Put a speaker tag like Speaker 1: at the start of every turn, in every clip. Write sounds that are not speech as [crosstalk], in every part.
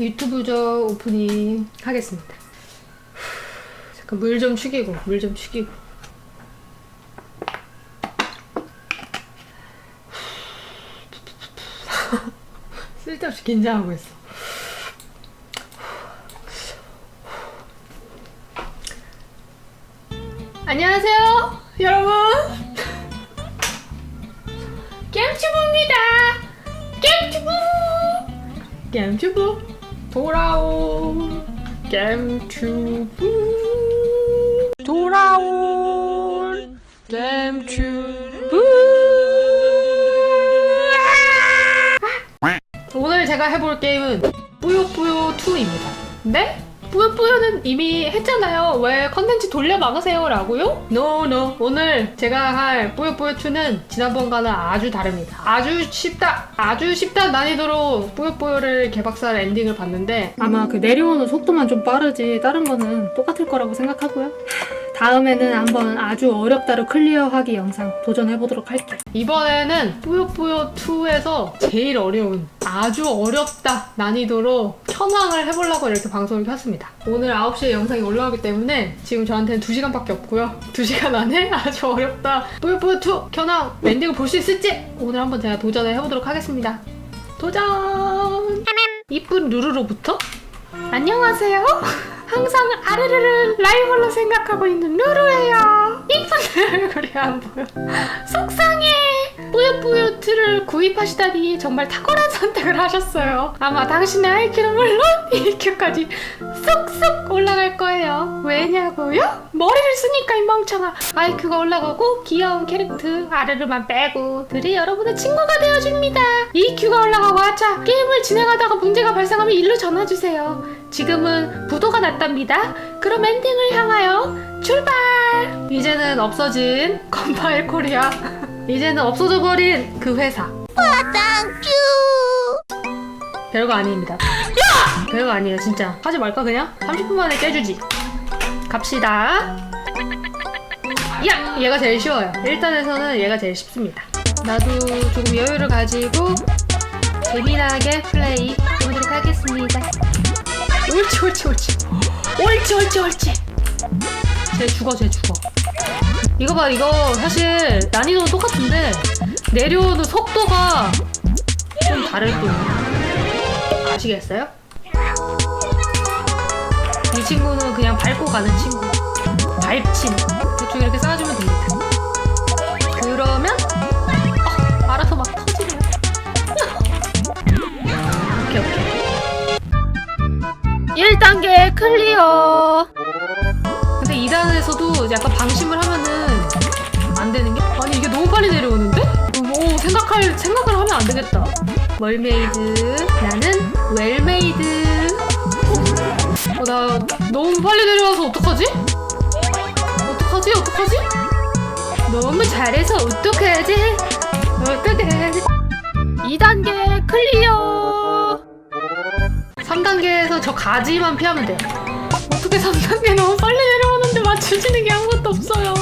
Speaker 1: 유튜브적 오프닝 하겠습니다. 잠깐 물 좀 축이고 물 좀 축이고. [laughs] 쓸데없이 긴장하고 있어. 안녕하세요, 여러분. [laughs] 겜튜브입니다. 겜튜브. 겜튜브 돌아온 겜튜브 돌아온 겜튜브. 오늘 제가 해볼 게임은 뿌요뿌요 2입니다. 네? 뿌요뿌요는 이미 했잖아요. 왜 컨텐츠 돌려 막으세요? 라고요? No, no. 오늘 제가 할 뿌요뿌요 2는 지난번과는 아주 다릅니다. 아주 쉽다. 아주 쉽다 난이도로 뿌요뿌요를 개박살 엔딩을 봤는데 아마 그 내려오는 속도만 좀 빠르지 다른 거는 똑같을 거라고 생각하고요. 다음에는 한번 아주 어렵다로 클리어하기 영상 도전해보도록 할게요. 이번에는 뿌요뿌요2에서 제일 어려운 아주 어렵다 난이도로 현황을 해보려고 이렇게 방송을 켰습니다. 오늘 9시에 영상이 올라오기 때문에 지금 저한테는 2시간밖에 없고요. 2시간 안에 [laughs] 아주 어렵다 뿌요뿌요2 현황 엔딩을 볼 수 있을지 오늘 한번 제가 도전을 해보도록 하겠습니다. 도전! 이쁜 루루로부터 안녕하세요. [laughs] 항상 아르르를 라이벌로 생각하고 있는 루루예요. 이쁜 얼굴이 [laughs] 안 보여. 속상해. 뿌요뿌요트를 구입하시다니 정말 탁월한 선택을 하셨어요. 아마 당신의 IQ는 물론 [laughs] EQ까지 쏙쏙 올라갈 거예요. 왜냐고요? 머리를 쓰니까 이 멍청아. IQ가 올라가고 귀여운 캐릭터 아르르만 빼고 들이 여러분의 친구가 되어줍니다. EQ가 올라가고 아차 게임을 진행하다가 문제가 발생하면 일로 전화주세요. 지금은 부도가 났답니다. 그럼 엔딩을 향하여 출발! 이제는 없어진 [laughs] 컴파일 코리아. 이제는 없어져 버린 그 회사. 별거 아닙니다. 야! 별거 아니에요, 진짜. 하지 말까, 그냥? 30분 만에 깨주지. 갑시다. 야! 얘가 제일 쉬워요. 1단에서는 얘가 제일 쉽습니다. 나도 조금 여유를 가지고 재미나게 플레이 해보도록 하겠습니다. 옳지, 옳지, 옳지. 옳지, 옳지, 옳지. 쟤 죽어, 쟤 죽어. 이거 봐, 이거 사실 난이도는 똑같은데 내려오는 속도가 좀 다를 뿐이야. 아시겠어요? 이 친구는 그냥 밟고 가는 친구. 밟침. 대충 이렇게 쌓아주면 됩니다. 1단계 클리어. 근데 2단에서도 약간 방심을 하면은 안 되는 게 아니 이게 너무 빨리 내려오는데? 오 생각할 생각을 하면 안 되겠다. 멀메이드 나는 웰메이드. 어, 나 너무 빨리 내려와서 어떡하지? 어떡하지? 어떡하지? 너무 잘해서 어떡하지? 어떡하지? 2단계 클리어. 3단계에서 저 가지만 피하면 돼요. 어떻게 3단계 너무 빨리 내려오는데 맞추시는 게 아무것도 없어요.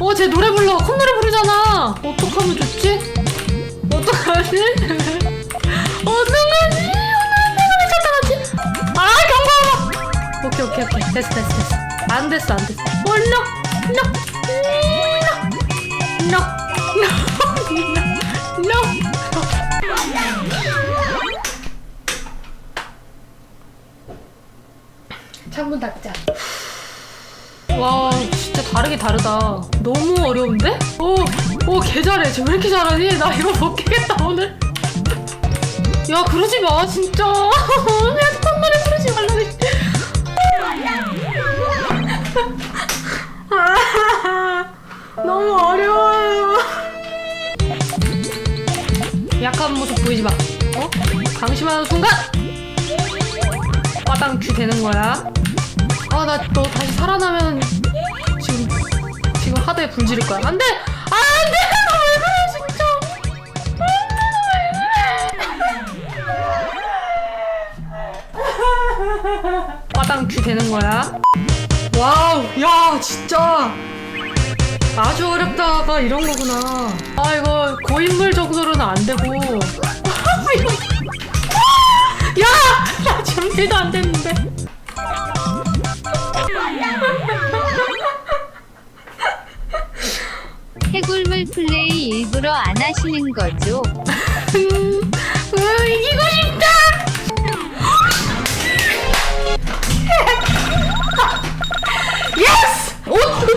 Speaker 1: 어, 쟤 노래 불러. 콧노래 부르잖아. 어떡하면 좋지? 어떡하지? [laughs] 어떡하지? 찾아가지? 아, 경고! 오케이, 오케이, 오케이. 됐어, 됐어, 됐어. 안 됐어, 안 됐어. 어, no! no! no! no! 창문 닫자. 와 진짜 다르게 다르다. 너무 어려운데? 오, 오, 개 잘해. 쟤 왜 이렇게 잘하니? 나 이거 못 깨겠다 오늘. 야 그러지 마 진짜. [laughs] 내 콧노래 부르지 말라고. 아, [laughs] 너무 어려워요. 약한 모습 보이지 마. 어? 방심하는 순간 화당큐 되는 거야. 아, 나 너 다시 살아나면 지금 지금 하드에 불 지를 거야. 안 돼! 아, 안 돼! 왜 그래, 진짜! 화당큐 되는 거야. 와우, 야, 진짜! 아주 어렵다가 이런 거구나. 아, 이거 고인물 정도로는 안 되고. [laughs] 야! 나 1도 안 됐는데.
Speaker 2: 일부러 안 하시는 거죠?
Speaker 1: 음, 으, 이기고 싶다! [laughs] 예스! 어? 어,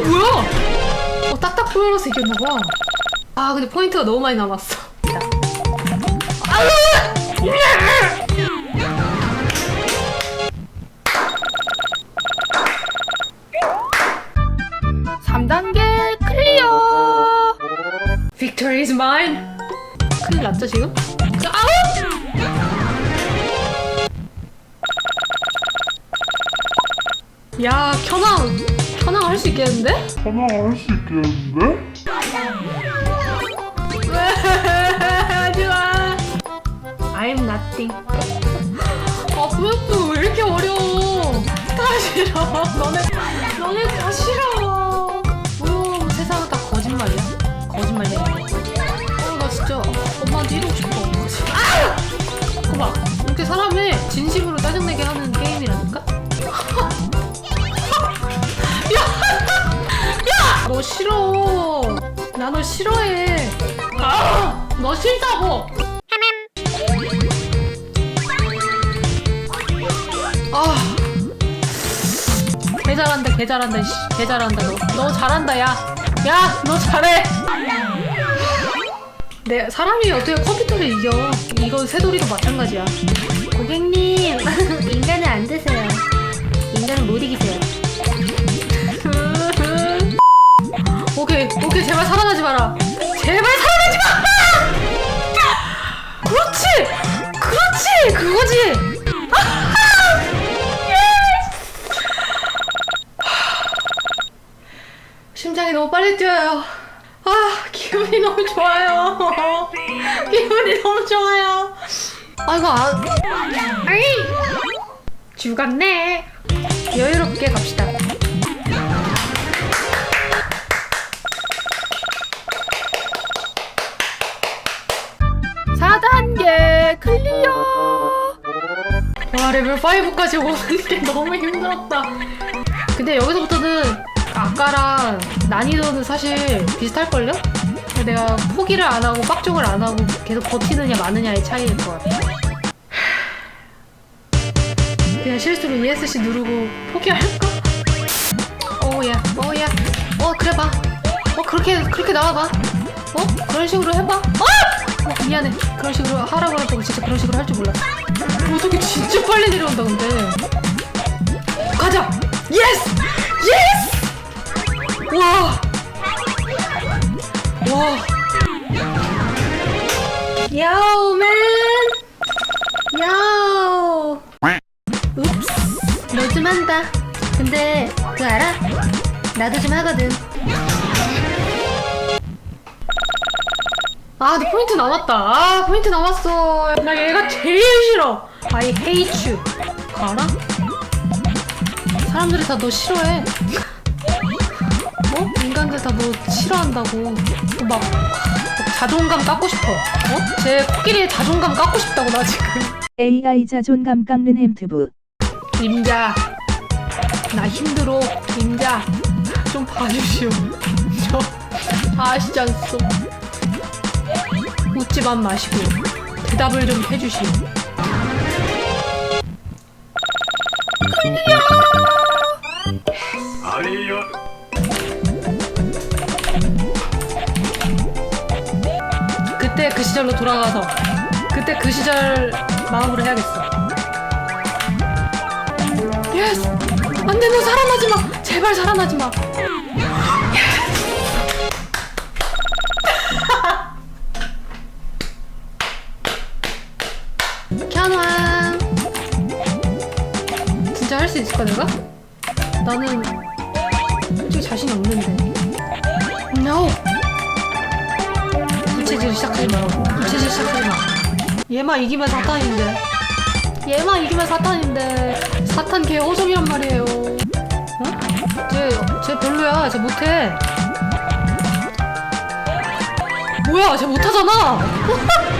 Speaker 1: 뭐야? 어, 딱딱 보여서 이겼나봐. 아, 근데 포인트가 너무 많이 남았어.
Speaker 3: 전화할 수 있겠는데?
Speaker 1: 좋아. I'm nothing. 아, 그것도 왜 이렇게 어려워? 다 싫어. 너네, 너네 다 싫어. 뭐야, 세상은 다 거짓말이야? 거짓말이야. 어, 나 진짜 엄마한테 이러고 싶어. 아! 그거 봐. 이렇게 사람을 진심으로 짜증내게 하는 나 너 싫어해. 아! 너 싫다고! 아. 개 잘한다, 개 잘한다, 씨. 개 잘한다, 너. 너 잘한다, 야. 야, 너 잘해! 내 사람이 어떻게 컴퓨터를 이겨? 이거 새돌이도 마찬가지야. 고객님, [laughs] 인간은 안 되세요. 인간은 못 이기세요. 오케이, 오케이, 제발 살아나지 마라. 제발 살아나지 마! 그렇지! 그렇지! 그거지! 예스! 심장이 너무 빨리 뛰어요. 아, 기분이 너무 좋아요. 기분이 너무 좋아요. 아이고, 아, 아이! 죽었네. 여유롭게 갑시다. 와, 레벨 5까지 오는 게 너무 힘들었다. 근데 여기서부터는 아까랑 난이도는 사실 비슷할걸요? 내가 포기를 안 하고 빡종을 안 하고 계속 버티느냐 마느냐의 차이일 것 같아. [sighs] 그냥 실수로 ESC 누르고 포기할까? 오야, 오야. 어, 그래 봐. 어, 그렇게, 그렇게 나와봐. 어? 그런 식으로 해봐. 어! 어, 미안해. 그런 식으로 하라고 했다고 진짜 그런 식으로 할 줄 몰랐어. 어떻게 진짜 빨리 내려온다, 근데. 가자! 예스! 예스! 와! 와! 야오, 맨! 야오! 읍스, 너좀 한다. 근데, 그거 알아? 나도 좀 하거든. 아, 근데 포인트 남았다. 아, 포인트 남았어. 나 얘가 제일 싫어. I hate you. 알아? 사람들이 다 너 싫어해. 어? 인간들 다 너 싫어한다고. 막, 막 자존감 깎고 싶어. 어? 제 코끼리의 자존감 깎고 싶다고, 나 지금.
Speaker 4: AI 자존감 깎는 햄튜브
Speaker 1: 임자. 나 힘들어. 임자. 좀 봐주시오. 저 아시지 않소. 웃지만 마시고 대답을 좀 해주시오. 그 시절로 돌아가서 그때 그 시절 마음으로 해야겠어. 예스! 안 돼, 너 살아나지 마! 제발 살아나지 마! [laughs] 캬노 진짜 할 수 있을까, 내가? 나는 시작하지 마. 부채질 시작하지 마. 얘만 이기면 사탄인데. 얘만 이기면 사탄인데. 사탄 개 허접이란 말이에요. 응? 쟤, 쟤 별로야. 쟤 못해. 뭐야, 쟤 못하잖아. [laughs]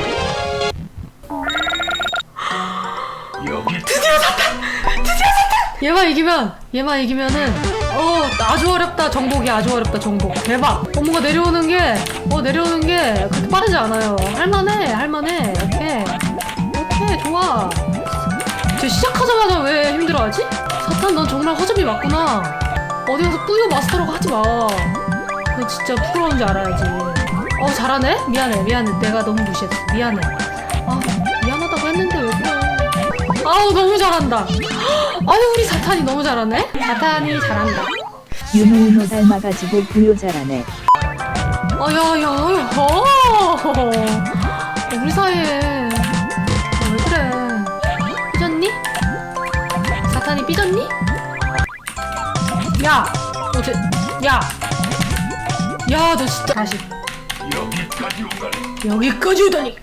Speaker 1: 드디어 사탄! 얘만 이기면 얘만 이기면은 어 아주 어렵다 정복이 아주 어렵다 정복. 대박. 어 뭔가 내려오는 게어 내려오는 게 그렇게 빠르지 않아요. 할만해 할만해. 오케이 오케이 좋아. 쟤 시작하자마자 왜 힘들어하지? 사탄 넌 정말 허접이 맞구나. 어디 가서 뿌요 마스터라고 하지 마. 너 진짜 부끄러운지 알아야지. 어 잘하네? 미안해 미안해. 내가 너무 무시했어. 미안해 아우 너무 잘한다. [gasps] 아유 우리 사탄이 너무 잘하네? 사탄이 잘한다.
Speaker 4: 윤호윤호 닮아가지고 부요 잘하네.
Speaker 1: 어야야야 어 우리 사이에 왜 그래? 삐졌니? 사탄이 삐졌니? 야 어제 야. 야, 너 진짜. 다시.
Speaker 3: 여기까지 오다니
Speaker 1: 여기까지 오다니.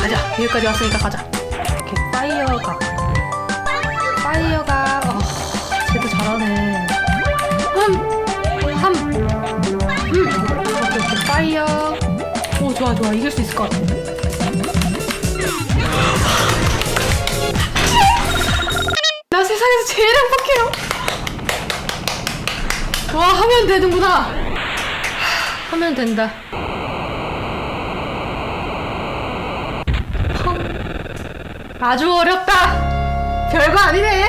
Speaker 1: 가자. 여기까지 왔으니까 가자 이렇게 파이어가 파이어가 어, 쟤도 잘하네. 함함 음. 이렇게 이렇게 파이어. 오 좋아 좋아. 이길 수 있을 것 같아. 나 세상에서 제일 행복해요. 와 하면 되는구나. 하면 된다 아주 어렵다. 별거 아니네.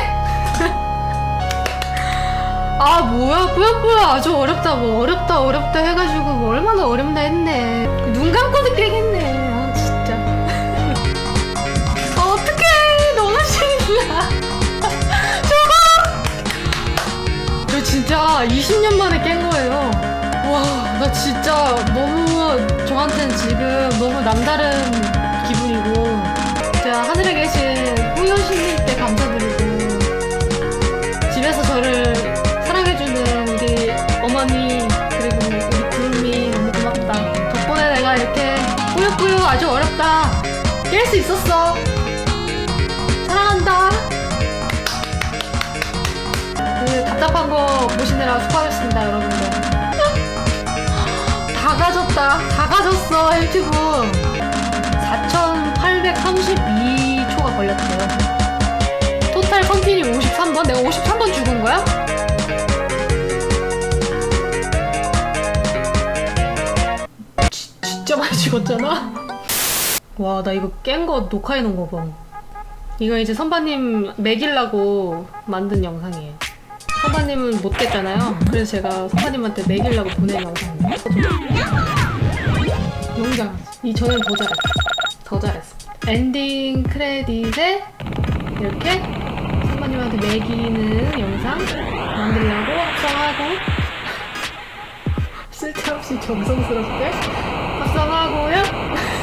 Speaker 1: [laughs] 아 뭐야? 뿌야뿌야? 아주 어렵다. 뭐 어렵다 어렵다 해가지고 뭐 얼마나 어렵나 했네. 눈 감고도 깨겠네. 아 진짜. 아, [laughs] 어떡해. 너무 신나 [laughs] 저거! 저 진짜 20년 만에 깬 거예요. 와 나 진짜 너무 저한테는 지금 너무 남다른 기분이고 진짜 하늘에 계신 뿌요신님 때 감사드리고 집에서 저를 사랑해주는 우리 어머니 그리고 우리 구름이 너무 고맙다. 덕분에 내가 이렇게 뿌요뿌요 아주 어렵다. 깰 수 있었어. 사랑한다. 그 답답한 거 보시느라 수고하셨습니다 여러분들. 다 가졌다. 다 가졌어 헬튜브. 4832 걸렸대요. 토탈 컨티뉴 53번? 내가 53번 죽은 거야? 지- 진짜 많이 죽었잖아? 와 나 이거 깬 거 녹화해 놓은 거 봐. 이거 이제 선바님 먹이려고 만든 영상이에요. 선바님은 못 깼잖아요. 그래서 제가 선바님한테 먹이려고 보낸 영상이에요 잘했어 이 저는 더 잘했어 더 잘했어 엔딩 크레딧에 이렇게 선바님한테 먹이는 영상 만들려고 합성하고 [laughs] 쓸데없이 정성스럽게 합성하고요 [laughs]